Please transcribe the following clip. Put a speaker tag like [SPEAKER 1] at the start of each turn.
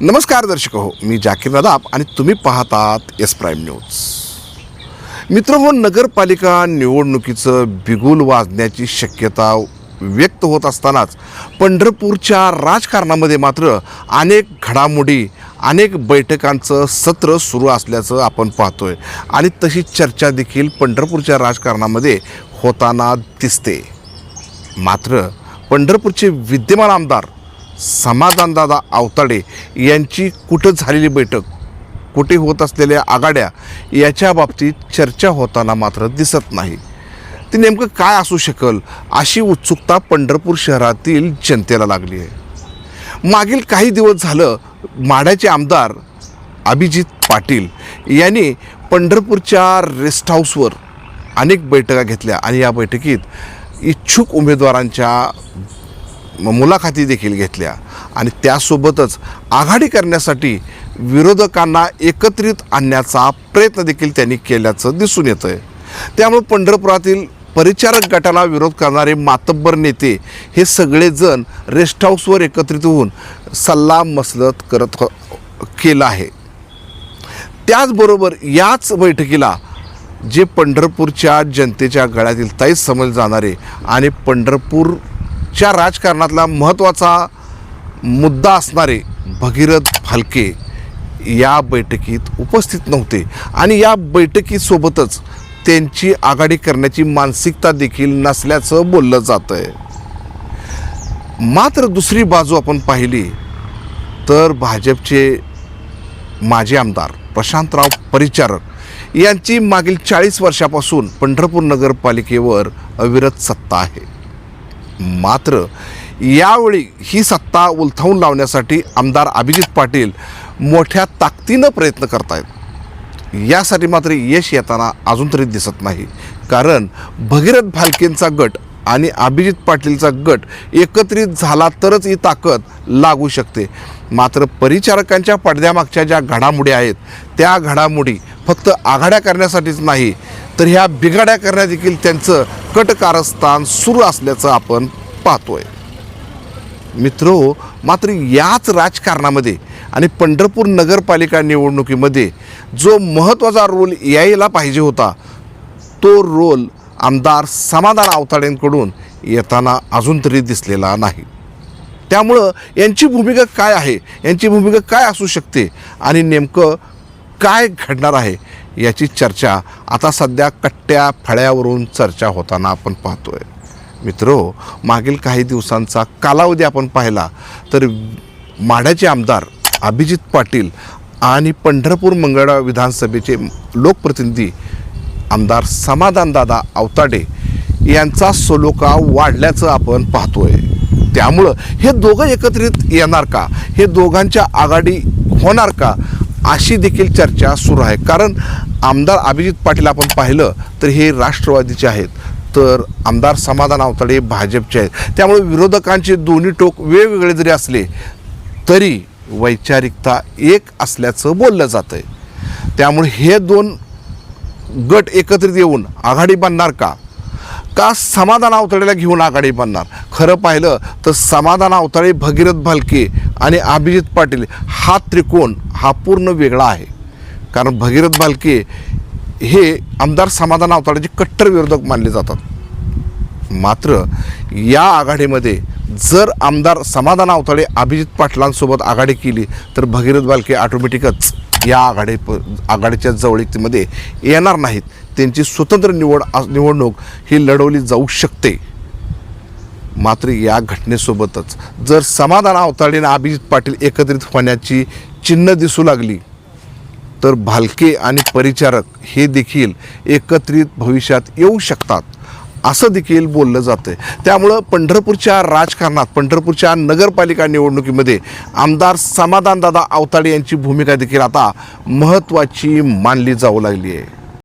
[SPEAKER 1] नमस्कार दर्शक हो मी जाकीर नदाब आणि तुम्ही पाहतात एस प्राईम न्यूज मित्र हो नगरपालिका निवडणुकीचं बिगुल वाजण्याची शक्यता व्यक्त होत असतानाच पंढरपूरच्या राजकारणामध्ये मात्र अनेक घडामोडी अनेक बैठकांचं सत्र सुरू असल्याचं आपण पाहतोय. आणि तशी चर्चा देखील पंढरपूरच्या राजकारणामध्ये होताना दिसते. मात्र पंढरपूरचे विद्यमान आमदार समाधानदादा आवताडे यांची कुठं झालेली बैठक कुठे होत असलेल्या आघाड्या याच्या बाबतीत चर्चा होताना मात्र दिसत नाही. ती नेमकं काय असू शकल अशी उत्सुकता पंढरपूर शहरातील जनतेला लागली आहे. मागील काही दिवस झालं माढ्याचे आमदार अभिजित पाटील यांनी पंढरपूरच्या रेस्ट हाऊसवर अनेक बैठका घेतल्या आणि या बैठकीत इच्छुक उमेदवारांच्या मुलाखती देखील घेतल्या. आणि त्यासोबतच आघाडी करण्यासाठी विरोधकांना एकत्रित आणण्याचा प्रयत्न देखील त्यांनी केल्याचं दिसून येतं आहे त्यामुळे पंढरपुरातील परिचारक गटाला विरोध करणारे मातब्बर नेते हे सगळेजण रेस्ट हाऊसवर एकत्रित होऊन सल्ला मसलत करत हो- केलं आहे. त्याचबरोबर याच बैठकीला जे पंढरपूरच्या जनतेच्या गळ्यातील ताईच समज जाणारे आणि पंढरपूर च्या राजकारणातला महत्त्वाचा मुद्दा असणारे भगीरथ फालके या बैठकीत उपस्थित नव्हते. आणि या बैठकीसोबतच त्यांची आघाडी करण्याची मानसिकता देखील नसल्याचं बोललं जातं आहे मात्र दुसरी बाजू आपण पाहिली तर भाजपचे माजी आमदार प्रशांतराव परिचारक यांची मागील चाळीस वर्षापासून पंढरपूर नगरपालिकेवर अविरत सत्ता आहे. मात्र यावेळी ही सत्ता उलथावून लावण्यासाठी आमदार अभिजित पाटील मोठ्या ताकदीनं प्रयत्न करतायत. यासाठी मात्र यश येताना अजून तरी दिसत नाही. कारण भगीरथ भालकेंचा गट आणि अभिजित पाटीलचा गट एकत्रित झाला तरच ही ताकद लागू शकते. मात्र परिचारकांच्या पडद्यामागच्या ज्या घडामोडी आहेत त्या घडामोडी फक्त आघाड्या करण्यासाठीच नाही तर ह्या बिघाड्या करण्यात देखील त्यांचं कटकारस्थान सुरू असल्याचं आपण पाहतोय. मित्रो मात्र याच राजकारणामध्ये आणि पंढरपूर नगरपालिका निवडणुकीमध्ये जो महत्त्वाचा रोल यायला पाहिजे होता तो रोल आमदार समाधान आवताडेंकडून येताना अजून तरी दिसलेला नाही. त्यामुळं यांची भूमिका काय आहे? यांची भूमिका काय असू शकते? आणि नेमकं काय घडणार आहे? याची चर्चा आता सध्या कट्ट्या फळ्यावरून चर्चा होताना आपण पाहतोय. मित्रो मागील काही दिवसांचा कालावधी आपण पाहिला तर माढ्याचे आमदार अभिजित पाटील आणि पंढरपूर मंगळा विधानसभेचे लोकप्रतिनिधी आमदार समाधानदादा अवताडे यांचा सलोखा वाढल्याचं आपण पाहतोय. त्यामुळं हे दोघं एकत्रित येणार का? हे दोघांच्या आघाडी होणार का? अशी देखील चर्चा सुरू आहे. कारण आमदार अभिजित पाटील आपण पाहिलं तर हे राष्ट्रवादीचे आहेत. तर आमदार समाधान आवताडे भाजपचे आहेत. त्यामुळे विरोधकांचे दोन्ही टोक वेगवेगळे जरी असले तरी वैचारिकता एक असल्याचं बोललं जातं आहे त्यामुळे हे दोन गट एकत्रित येऊन आघाडी बांधणार का? का समाधान अवतळेला घेऊन आघाडी बनणार? खरं पाहिलं तर समाधान अवतळे भगीरथ भालके आणि अभिजित पाटील हा त्रिकोण हा पूर्ण वेगळा आहे. कारण भगीरथ भालके हे आमदार समाधान अवताळेचे कट्टर विरोधक मानले जातात. मात्र या आघाडीमध्ये जर आमदार समाधान अवतळे अभिजित पाटलांसोबत आघाडी केली तर भगीरथ बालके ऑटोमॅटिकच या आघाडी आघाडीच्या जवळीकतेमध्ये येणार नाहीत. त्यांची स्वतंत्र निवड निवडणूक ही लढवली जाऊ शकते. मात्र या घटनेसोबतच जर समाधान अवताळे अभिजित पाटील एकत्रित होण्याची चिन्ह दिसू लागली तर भालके आणि परिचारक हे देखील एकत्रित भविष्यात येऊ शकतात असं देखील बोललं जातं त्यामुळं पंढरपूरच्या राजकारणात पंढरपूरच्या नगरपालिका निवडणुकीमध्ये आमदार समाधानदादा आवताडे यांची भूमिका देखील आता महत्त्वाची मानली जाऊ लागली आहे.